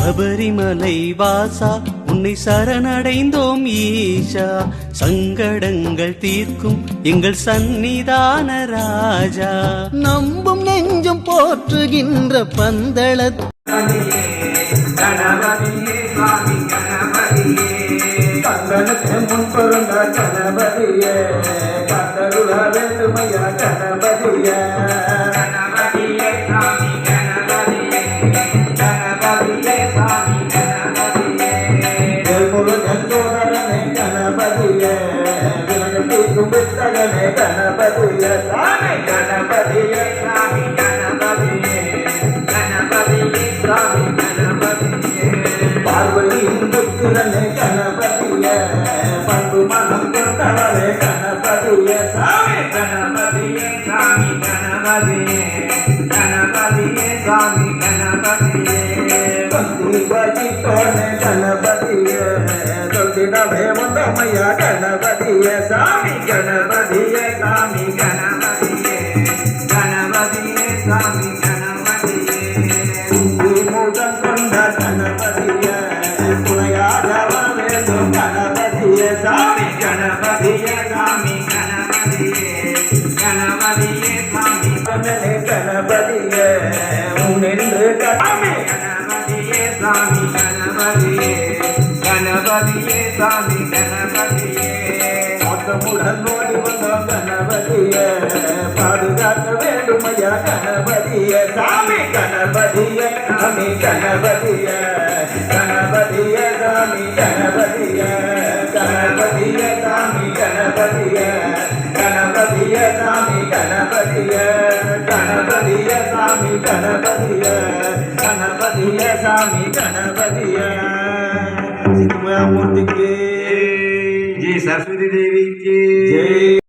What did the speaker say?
சபரிமலை வாசா உன்னை சரணடைந்தோம் ஈஷா. சங்கடங்கள் தீர்க்கும் எங்கள் சந்நிதான ராஜா. நம்பும் நெஞ்சம் போற்றுகின்ற பந்தளத் கந்தனுக்கு முன் பிறந்த கணபதியே கந்தருள வேண்டுமையா கணபதியே. விலகத்திற்கும் வித்தகனே கணபதியே சாமி கணபதியே சாமி கணபதியே கணபதியே சாமி கணபதியே பார்வதியின் புத்திரனே கணபதியே பண்பு மனம் கொண்டவரே கணபதியே சாமி கணபதியே சாமி கணபதியே கணபதியே சாமி கணபதியே பக்தி வகித்தோனே கணபதியே சொல்லிடவே வந்தமையா கணபதியே சாமி கணபதியே சாமி கணபதியே. கணபதியே சாமி கணபதியே. முகம் கொண்ட கணபதியே துணையாக வேண்டும் கணபதியே சாமி கணபதியே சாமி கணபதியே. கணபதியே சாமி கணபதியே கணபதியே. உன்னென்று கணபதியே சாமி கணபதியே. கணபதியே சாமி கணபதியே மொத்தமுடன் ஓடி வந்தோம் கணபதியே. பாதுகாக்க வேண்டுமையா கணபதியே. சாமி கணபதியே சாமி கணபதியே. கணபதியே சாமி கணபதியே. கணபதியே சாமி கணபதியே. கணபதியே சாமி கணபதியே. கணபதியே சாமி கணபதியே. கணபதியே சாமி கணபதியே. No me amo de.